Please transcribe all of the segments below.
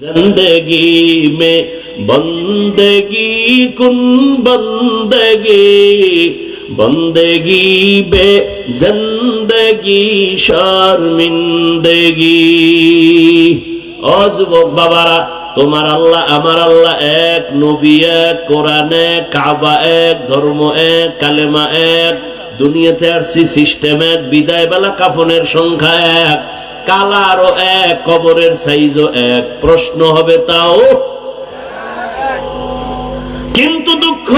زندگی میں بندگی کن بندگی بندگی بے زندگی شرمندگی۔ ও বাবারা তোমার আল্লাহ আমার আল্লাহ এক নবী এক কোরআন এক কাবা এক ধর্ম এক কালেমা এক দুনিয়াতে আসছি সিস্টেম এক বিদায় বেলা কাফনের সংখ্যা এক কালারও এক, কবরের সাইজও এক। প্রশ্ন হবে তাও? কিন্তু দুঃখ,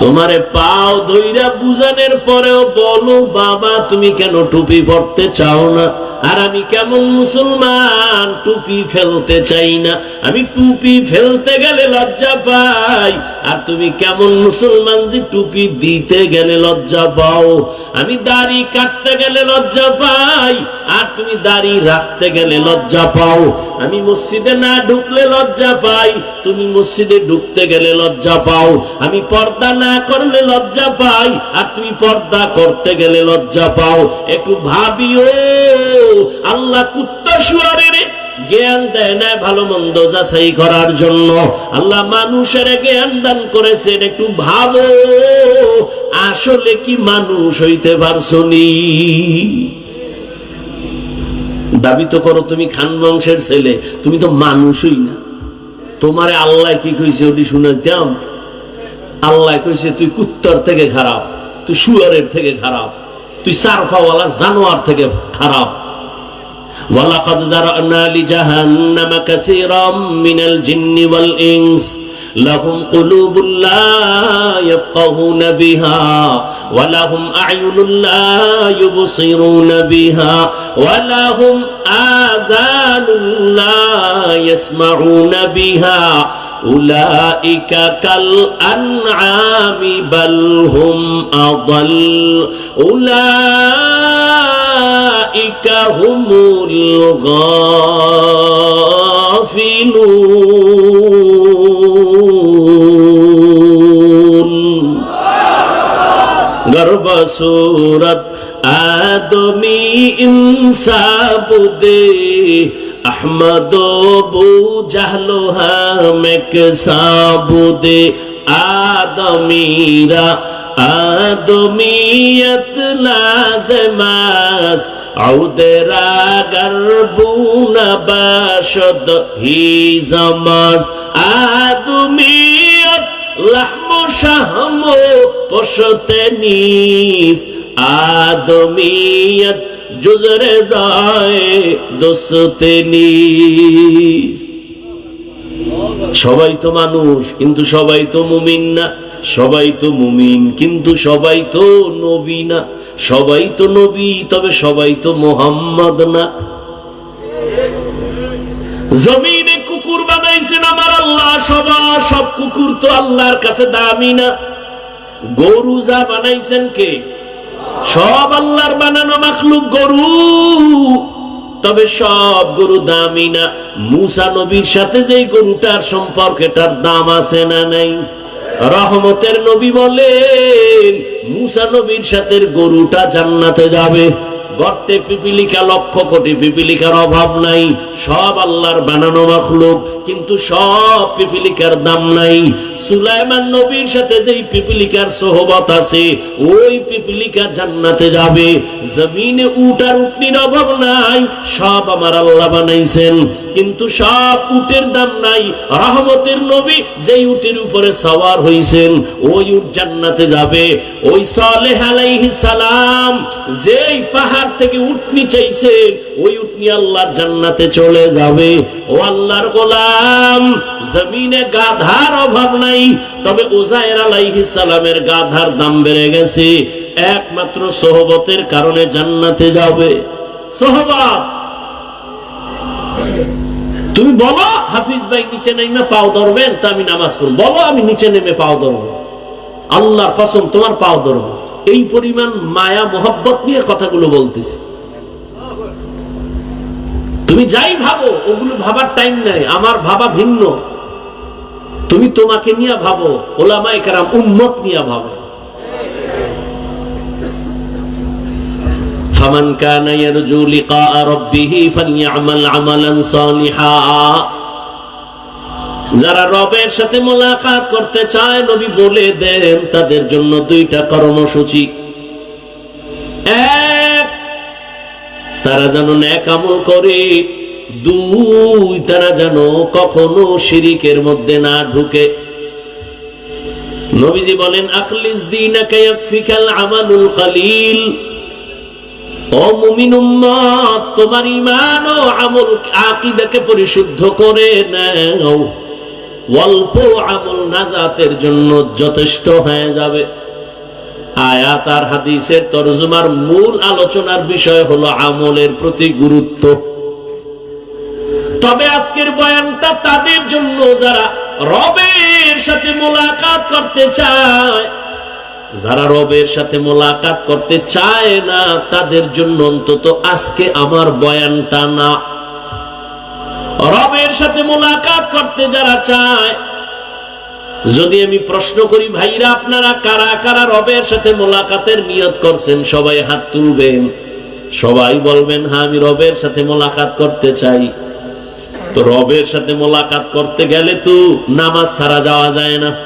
তোমারে পাও ধৈরা বুঝানোর পরেও বলো, বাবা, তুমি কেন টুপি পড়তে চাও না? আর আমি কেমন মুসলমান, টুপি ফেলতে চাই না। আমি টুপি ফেলতে গেলে লজ্জা পাই। আর তুমি কেমন মুসলমান যে টুপি দিতে গেলে লজ্জা পাও। আমি দাড়ি কাটতে গেলে লজ্জা পাই। আর তুমি দাড়ি রাখতে গেলে লজ্জা পাও। আমি মসজিদে না ঢুকলে লজ্জা পাই। তুমি মসজিদে ঢুকতে গেলে লজ্জা পাও। আমি পর্দা না করলে লজ্জা পাই। আর তুমি পর্দা করতে গেলে লজ্জা পাও। একটু ভাবিও। আল্লাহ কুত্তা শুয়ারের জ্ঞান দেয় না, ভালো মন্দ যাচাই করার জন্য। আল্লাহ মানুষের জ্ঞান দান করেছেন, একটু ভাবো, আসলে কি মানুষ হইতে পারছনি দাবি তো করো, তুমি খান বংশের ছেলে, তুমি তো মানুষই না। তোমারে আল্লাহ কি কইছে ওটি শুনাইতাম? আল্লাহ কইছে, তুই কুত্তর থেকে খারাপ, তুই শুয়ারের থেকে খারাপ, তুই সারফাওয়ালা জানোয়ার থেকে খারাপ। ولقد ذرأنا لجهنم كثيرا من الجن والإنس لهم قلوب لا يفقهون بها ولهم أعين لا يبصرون بها ولهم آذان لا يسمعون بها أولئك كالأنعام بل هم أضل أولئك হুমুল সুরত আদমি ইনসাবুদে আহমদ বুঝালো হামেক সাবুদে আদমিরা আদমিয়ত লাজমাস, আউদেরা গর্বু নবাসদ হি জমাস। আদমিয়ত লাহম শাহম পশতে নিস। আদমিয়ত জুজরে যায় দোসতে নিস। সবাই তো মানুষ, কিন্তু সবাই তো মুমিন না। সবাই তো মুমিন, কিন্তু সবাই তো নবী না। সবাই তো নবী, তবে সবাই তো মোহাম্মদ না। জমিনে কুকুর বানাইছেন আমার আল্লাহ, সবার সব কুকুর তো আল্লাহর কাছে দামি না। গরু যা বানাইছেন কে? সব আল্লাহর বানানো মাখলুক গরু। তবে সব গরু দামি না। মুসা নবীর সাথে যে গরুটার সম্পর্কে তার দাম আছে না নাই? রহমতের নবী বলেন, মুসা নবীর সাথে গরুটা জান্নাতে যাবে। গর্তে পিপিলিকা লক্ষ কোটি পিপিলিকার অভাব নাই, সব আল্লাহর বানানো মাখলুক, কিন্তু সব পিপিলিকার দাম নাই। সুলাইমান নবীর সাথে যেই পিপিলিকার সোহবত আছে, ওই পিপিলিকা জান্নাতে যাবে। জমিনে উটার উটনির অভাব নাই, সব আমার আল্লাহ বানাইছেন। কিন্তু সব উটের দাম নাই। রহমতের নবী যেই উটের উপরে সওয়ার হইছেন, ওই উট জান্নাতে যাবে। ওই সালেহ আলাইহিস সালাম যেই পাহাড় থেকে উটনি চাইছে ওই উটনি আল্লাহর জান্নাতে চলে যাবে। ও আল্লাহর গোলাম, জমিনে গাধার অভাব নাই, তবে ওজায়ের আলাইহিস সালামের গাধার দাম বেড়ে গেছে। একমাত্র সোহবতের কারণে জান্নাতে যাবে। সোহবত! তুমি বলো হাফিজ ভাই নিচে নেমে পাও ধরবেন তা আমি নামাজ পড়ব বলো আমি নিচে নেমে পাও ধরবো। আল্লাহর কসম, তোমার পাও ধরবো। এই পরিমাণ মায়া, মোহব্বত নিয়ে কথাগুলো বলতেছি। তুমি যাই ভাবো, ওগুলো ভাবার টাইম নাই, আমার ভাবা ভিন্ন। তুমি তোমাকে নিয়ে ভাবো ওলামাই কারাম, উম্মত নিয়ে ভাবো। ফামান কানা ইয়ারজু লিকা রাব্বিহি ফালইআমাল আমালান সালিহা। যারা রবের সাথে মোলাকাত করতে চায়, নবী বলে দেন, তাদের জন্য দুইটা কর্মসূচি। এক, তারা যেন ন্যাক আমল করে। দুই, তারা যেন কখনো শিরিকের মধ্যে না ঢুকে। নবীজি বলেন, আখলিস ইয়াকফিকাল আমালুল কালিল। তোমার ঈমান ও আমল আকীদাকে পরিশুদ্ধ করে নাও। অল্প আমল নাজাতের জন্য যথেষ্ট হয়ে যাবে। আয়াত আর হাদিসের তরজমার মূল আলোচনার বিষয় হলো আমলের প্রতি গুরুত্ব। তবে আজকের বয়ানটা তাদের জন্য যারা রবের সাথে মোলাকাত করতে চায় যারা রবের সাথে মোলাকাত করতে চায় না, তাদের জন্য অন্তত আজকে আমার বয়ানটা না। রবের সাথে মোলাকাত করতে যারা চায়, যদি আমি প্রশ্ন করি, ভাইরা, আপনারা কারা কারা রবের সাথে মোলাকাতের নিয়ত করছেন? সবাই হাত তুলবেন। সবাই বলবেন হ্যাঁ আমি রবের সাথে মোলাকাত করতে চাই। তো রবের সাথে মোলাকাত করতে গেলে তো নামাজ ছাড়া যাওয়া যায় না।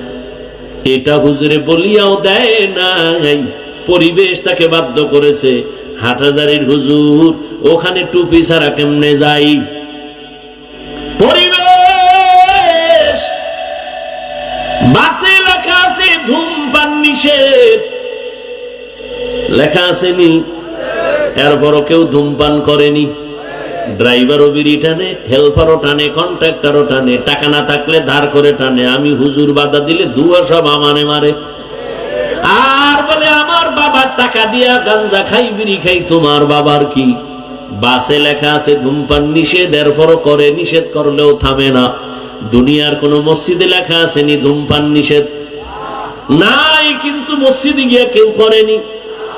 এটা হুজুরে বলিয়াও দেয় নাই। পরিবেশ তাকে বাধ্য করেছে। হাটহাজারির হুজুর, ওখানে টুপি ছাড়া কেমনে যাই? পরিবেশ! বাসে লেখা আছে ধূমপান নিষেধ। লেখা আসেনি এরপরও কেউ ধূমপান করেনি। ড্রাইভারও বিড়ি টানে, হেল্পারও টানে, কন্ট্রাক্টরও টানে, টাকা না থাকলে ধার করে টানে। আমি হুজুর বাধা দিলে দুয়া সব আমানে মারে। আর বলে, আমার বাবার টাকা দিয়া গাঞ্জা খাই, বিড়ি খাই, তোমার বাবার কি? বাসে লেখা আছে, ধূমপান নিষেধ, এরপরও করে, নিষেধ করলেও থামে না। দুনিয়ার কোন মসজিদে লেখা আসেনি ধূমপান নিষেধ। নাই, কিন্তু মসজিদে গিয়ে কেউ করেনি।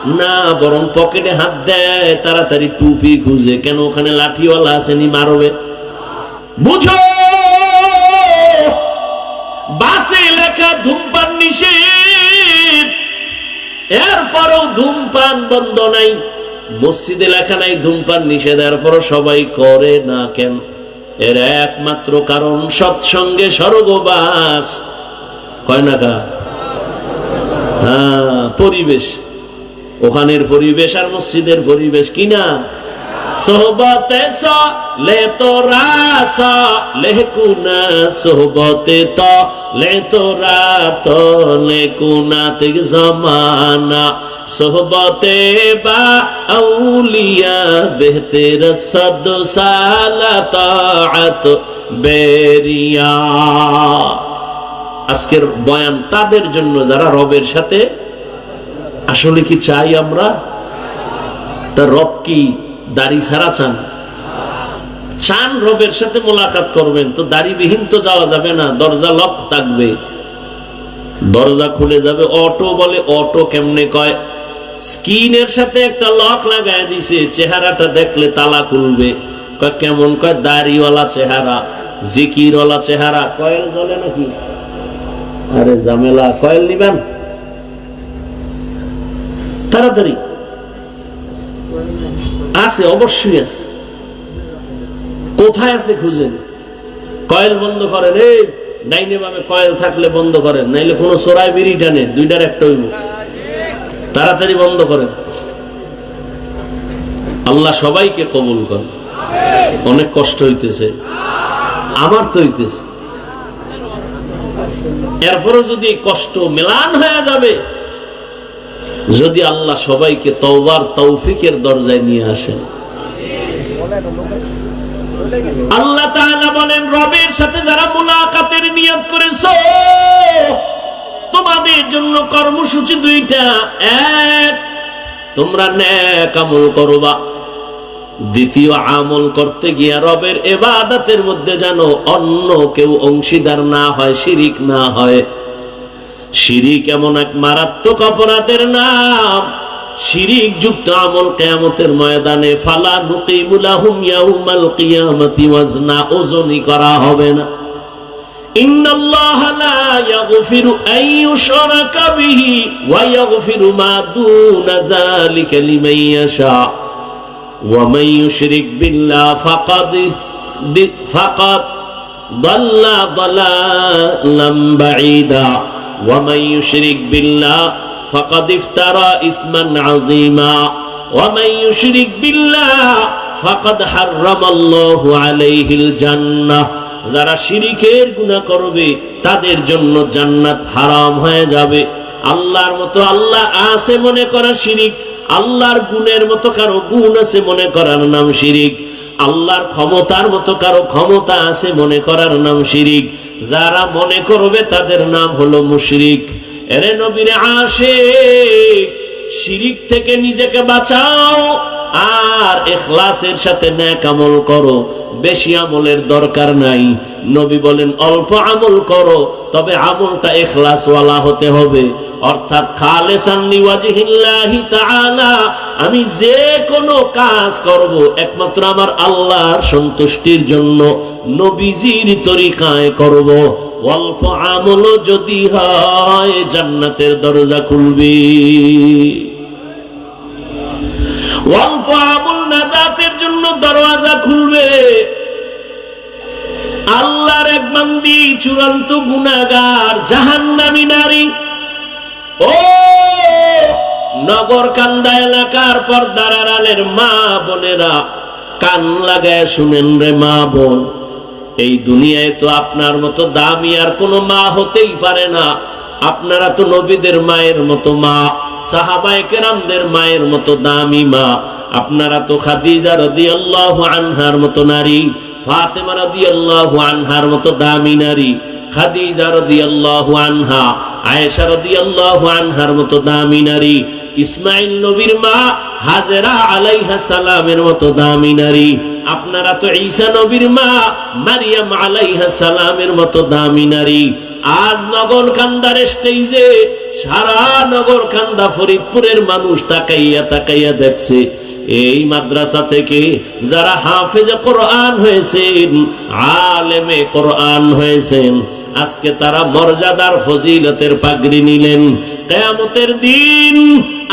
না, বরং পকেটে হাত দেয়, তাড়াতাড়ি টুপি খুঁজে। কেন ওখানে লাঠিওয়ালা আসেনি মারবে? বুঝো! বাসে লেখা ধূমপান নিষেধ। এরপরও ধূমপান বন্ধ নাই। মসজিদে লেখা নাই ধূমপান নিষেধ, এরপরও সবাই করে না কেন? এর একমাত্র কারণ সৎসঙ্গে স্বর্গবাস। কয় না কা হ্যাঁ পরিবেশ। ওখানের পরিবেশ আর মসজিদের পরিবেশ কিনা সোহবতে লে তোরা লেকুনা সোহবতে ত লে তোরা লেকুনা তিক জমানা। সোহবতে বা আউলিয়া বেহতের সদ আজকের বয়ান তাদের জন্য যারা রবের সাথে আসলে কি চাই আমরা? তা রব কি দাড়ি ছাড়া চান? চান রবের সাথে মোলাকাত করবেন, তো দাড়িবিহীন তো যাওয়া যাবে না, দরজা লক থাকবে। দরজা খুলে যাবে, অটো বলে অটো কেমনে কয়? স্কিনের সাথে একটা লক লাগায় দিছে, চেহারাটা দেখলে তালা খুলবে। কয়, কেমন? কয়, দাড়িওয়ালা চেহারা, জিকিরওয়ালা চেহারা। কয়েল জ্বলে নাকি? আরে জামেলা কয়েল নিবেন? তাড়াতাড়ি। আছে, অবশ্যই আছে। কোথায় আছে খুঁজেন কয়েল বন্ধ করেন, এই ডাইনে বামে কয়েল থাকলে বন্ধ করেন, নাইলে কোনো চোরাই বিড়ি টানে, দুইটার একটা হইব। তাড়াতাড়ি বন্ধ করেন। আল্লাহ সবাইকে কবুল করেন। অনেক কষ্ট হইতেছে। আমার তো হইতেছে। এরপরে যদি কষ্ট মেলান হয়ে যাবে যদি আল্লাহ সবাইকে তওবার তৌফিকের দরজায় নিয়ে আসেন। আল্লাহ তাআলা বলেন, রবের সাথে যারা মুলাকাতের নিয়ত করেছ, তোমাদের জন্য কর্মসূচি দুইটা। এক, তোমরা ন্যাক আমল করবা। দ্বিতীয় আমল করতে গিয়া রবের এবাদাতের মধ্যে যেন অন্য কেউ অংশীদার না হয়, শিরিক না হয়। শিরিক এমন এক মারাত্মক অপরাধের নাম শিরিক যুক্ত আমল কেয়ামতের ময়দানে ফালা নুকিমুলাহুম ইয়াউমাল কিয়ামতি ওয়াজনা ওজনই করা হবে না إن الله لا يغفر أن يشرك به ويغفر ما دون ذلك لمن يشاء ومن يشرك بالله فقد فقد ضل ضلالا بعيدا ومن يشرك بالله فقد افترى اثما عظيما ومن يشرك بالله فقد حرم الله عليه الجنه যারা শিরিকের গুণা করবে তাদের জন্য জান্নাত হারাম হয়ে যাবে আল্লাহর মতো আল্লাহ আছে মনে করা শিরিক আল্লাহর গুণের মতো কারো গুণ আছে মনে করার নাম শিরিক আল্লাহর ক্ষমতার মতো কারো ক্ষমতা আছে মনে করার নাম শিরিক যারা মনে করবে তাদের নাম হলো মুশরিক। এরে নবীর আসে শিরিক থেকে নিজেকে বাঁচাও আর এখলাসের সাথে ন্যাক আমল করো। বেশি আমলের দরকার নাই। নবী বলেন, অল্প আমল করো, তবে আমলটা এখলাসওয়ালা হতে হবে। অর্থাৎ খালেসান লিওয়াজহিল্লাহি তাআলা, আমি যে কোনো কাজ করব একমাত্র আমার আল্লাহর সন্তুষ্টির জন্য নবীজির তরিকায় করব। অল্প আমল যদি হয় জান্নাতের দরজা খুলবে। অল্প আমল নাজাতের জন্য দরওয়াজা খুলবে। আল্লাহর এক বান্দি চূড়ান্ত গুনাগার জাহান্নামী নারী ও নগর কান্দা এলাকার পর্দার আড়ালের মা বোনেরা, কান লাগায় শুনেন রে মা বোন, এই দুনিয়ায় তো আপনার মতো দামি আর কোনো মা হতেই পারে না। আপনারা তো নবীদের মায়ের মতো মা, সাহাবায় কেরামদের মায়ের মতো দামি মা। আপনারা তো খাদিজা রাদিয়াল্লাহু আনহার মতো নারী, ফাতেমা রাদিয়াল্লাহু আনহার মতো দামি নারী, খাদিজা রাদিয়াল্লাহু আনহা, আয়েশা রাদিয়াল্লাহু আনহার মতো দামি নারী, ইসমাইল নবীর মা হাজেরা আলাইহা সালামের মতো দামি নারী, আপনারা তো ঈসা নবীর মা মারিয়াম আলাইহা সালামের মতো দামি নারী। আজ নগর কান্দার স্টেজে সারা নগর কান্দা ফরিদপুরের মানুষ তাকাইয়া তাকাইয়া দেখছে। এই মাদ্রাসা থেকে যারা হাফেজ কোরআন হয়েছেন, আলেমে কোরআন হয়েছেন, আজকে তারা মর্যাদার ফজিলতের পাগড়ি নিলেন। কেয়ামতের দিন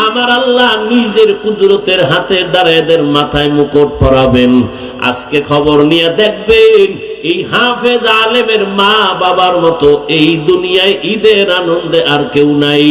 আমার আল্লাহ নিজের কুদরতের হাতের দ্বারা এদের মাথায় মুকুট পরাবেন। আজকে খবর নিয়ে দেখবেন, এই হাফেজ আলেমের মা বাবার মতো এই দুনিয়ায় ঈদের আনন্দে আর কেউ নাই।